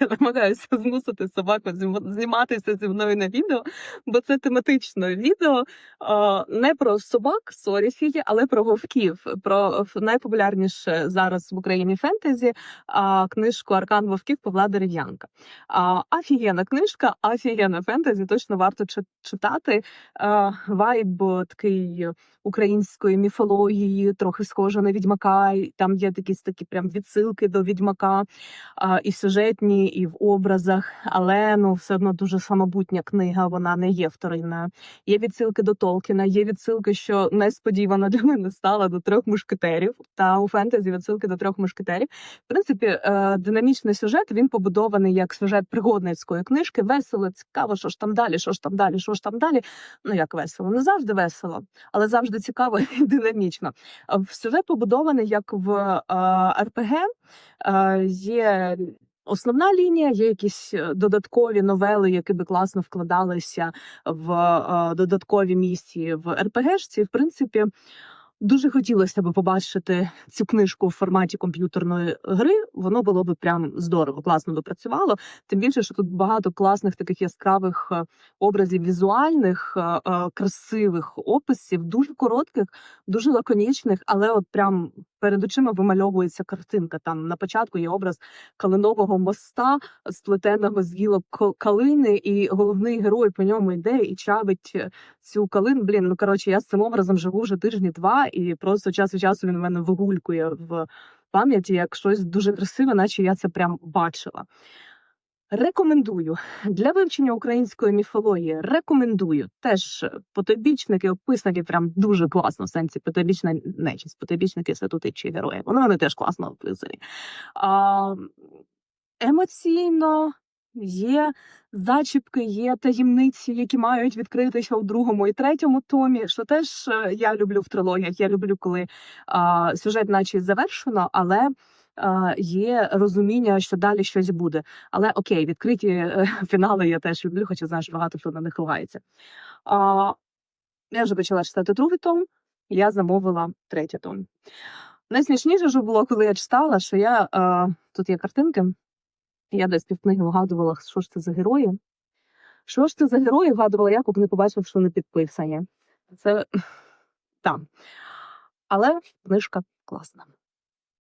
я намагаюся змусити собаку зніматися зі мною на відео, бо це тематичне відео не про собак, сорі, фігі, але про вовків, про найпопулярніше зараз в Україні фентезі книжку Аркан Вовків Павла Дерев'янка. А, книжка, офігенна фентезі, точно варто читати. Вайб такий української міфології, трохи схожа на відьмака. Там є якісь такі прям відсилки до відьмака, і сюжетні, і в образах. Але ну все одно дуже самобутня книга. Вона не є вторинною. Є відсилки до Толкіна, є відсилки, що несподівано для мене стала до трьох мушкетерів. Та у фентезі відсилки до трьох мушкетерів. В принципі, е, динамічний сюжет він побудований як сюжет пригодницької книжки. Весело, цікаво, що ж там далі, що ж там далі, що ж там далі. Ну як весело, не завжди весело, але завжди цікаво і динамічно. Е, Сюжет побудований як в е, РПГ. Є основна лінія, є якісь е, додаткові новели, які би класно вкладалися в е, додаткові місії в РПГшці. В принципі, дуже хотілося б побачити цю книжку в форматі комп'ютерної гри. Воно було б прям здорово, класно би працювало. Тим більше, що тут багато класних таких яскравих е, образів візуальних, красивих описів, дуже коротких, дуже лаконічних, але от прям перед очима вимальовується картинка. Там на початку є образ калинового моста, сплетеного з гілок калини, і головний герой по ньому йде і чавить е, цю калину. Блін, ну коротше, я з цим образом живу вже тижні два, і просто час від часу він у мене вигулькує в пам'яті як щось дуже красиве, наче я це прям бачила. Рекомендую для вивчення української міфології. Рекомендую теж е, потойбічники описані прям дуже класно. В сенсі потойбічна нечість, потойбічники святотичі герої. Вони, вони теж класно описані. А, емоційно є зачіпки, є таємниці, які мають відкритися у другому і третьому томі. Що теж е, я люблю в трилогіях. Я люблю, коли а, сюжет, наче завершено, але. Є розуміння, що далі щось буде. Але окей, відкриті е, фінали я теж люблю, хоча знаю, що багато хто на них ругається. Я вже почала читати другий том, я замовила третій том. Найсмішніше ж було, коли я читала, що я тут є картинки, я десь півкниги вгадувала, що ж це за герої. Що ж це за герої? Вгадувала я, не побачила, що вони підписані. Це так. Але книжка класна.